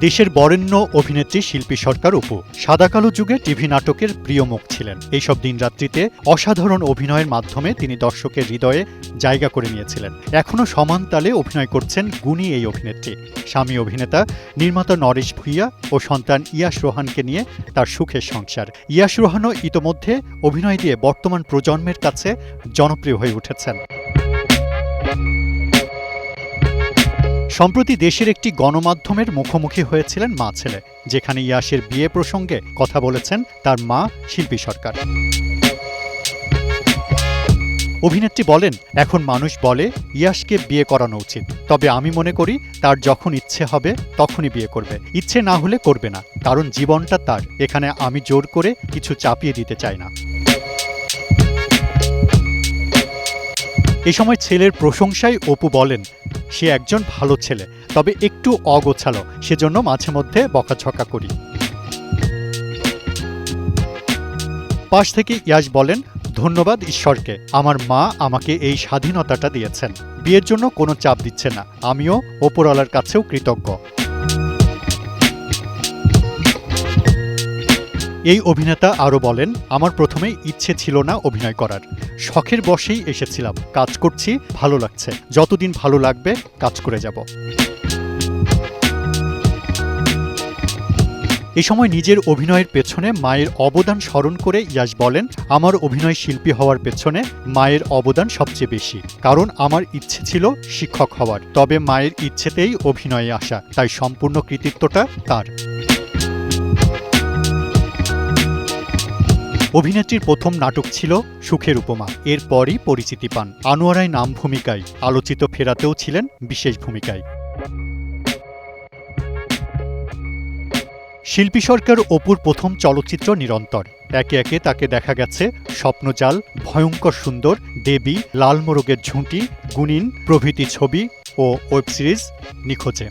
দেশের বরেণ্য অভিনেত্রী শিল্পী সরকার অপু। সাদাকালো যুগে টিভি নাটকের প্রিয় মুখ ছিলেন। এইসব দিনরাত্রিতে অসাধারণ অভিনয়ের মাধ্যমে তিনি দর্শকের হৃদয়ে জায়গা করে নিয়েছিলেন। এখনও সমান তালে অভিনয় করছেন গুণী এই অভিনেত্রী। স্বামী অভিনেতা নির্মাতা নরেশ ভুইয়া ও সন্তান ইয়াস রোহানকে নিয়ে তার সুখের সংসার। ইয়াশ রোহানও ইতোমধ্যে অভিনয় দিয়ে বর্তমান প্রজন্মের কাছে জনপ্রিয় হয়ে উঠেছেন। সম্প্রতি দেশের একটি গণমাধ্যমের মুখোমুখি হয়েছিলেন মা ছেলে, যেখানে ইয়াসের বিয়ে প্রসঙ্গে কথা বলেছেন তার মা শিল্পী সরকার। অভিনেত্রী বলেন, এখন মানুষ বলে, ইয়াসকে বিয়ে করানো উচিত। তবে আমি মনে করি, তার যখন ইচ্ছে হবে, তখনই বিয়ে করবে। ইচ্ছে না হলে করবে না। কারণ জীবনটা তার। এখানে আমি জোর করে কিছু চাপিয়ে দিতে চাই না। এ সময় ছেলের প্রশংসায় অপু বলেন, সে একজন ভালো ছেলে, তবে একটু অগোছালো, সেজন্য মাঝে মধ্যে বকাঝকা করি। পাশ থেকে ইয়াস বলেন, ধন্যবাদ ঈশ্বরকে, আমার মা আমাকে এই স্বাধীনতাটা দিয়েছেন। বিয়ের জন্য কোনো চাপ দিচ্ছে না, আমিও ওপরওয়ালার কাছেও কৃতজ্ঞ। এই অভিনেতা আরও বলেন, আমার প্রথমে ইচ্ছে ছিল না অভিনয় করার। শখের বশেই এসেছিলাম। কাজ করছি, ভালো লাগছে। যতদিন ভালো লাগবে, কাজ করে যাব। এ সময় নিজের অভিনয়ের পেছনে মায়ের অবদান স্মরণ করে ইয়াস বলেন, আমার অভিনয় শিল্পী হওয়ার পেছনে মায়ের অবদান সবচেয়ে বেশি। কারণ আমার ইচ্ছে ছিল শিক্ষক হওয়ার। তবে মায়ের ইচ্ছেতেই অভিনয়ে আসা। তাই সম্পূর্ণ কৃতিত্বটা তার। অভিনেত্রীর প্রথম নাটক ছিল সুখের উপমা। এরপরই পরিচিতি পান। আনোয়ারায় নাম ভূমিকায়, আলোচিত ফেরাতেও ছিলেন বিশেষ ভূমিকায়। শিল্পী সরকার অপুর প্রথম চলচ্চিত্র নিরন্তর। একে একে তাকে দেখা গেছে স্বপ্নজাল, ভয়ঙ্কর সুন্দর, দেবী লাল মোরগের ঝুঁটি গুনিন প্রভৃতি ছবি ও ওয়েব সিরিজ নিখোঁজে।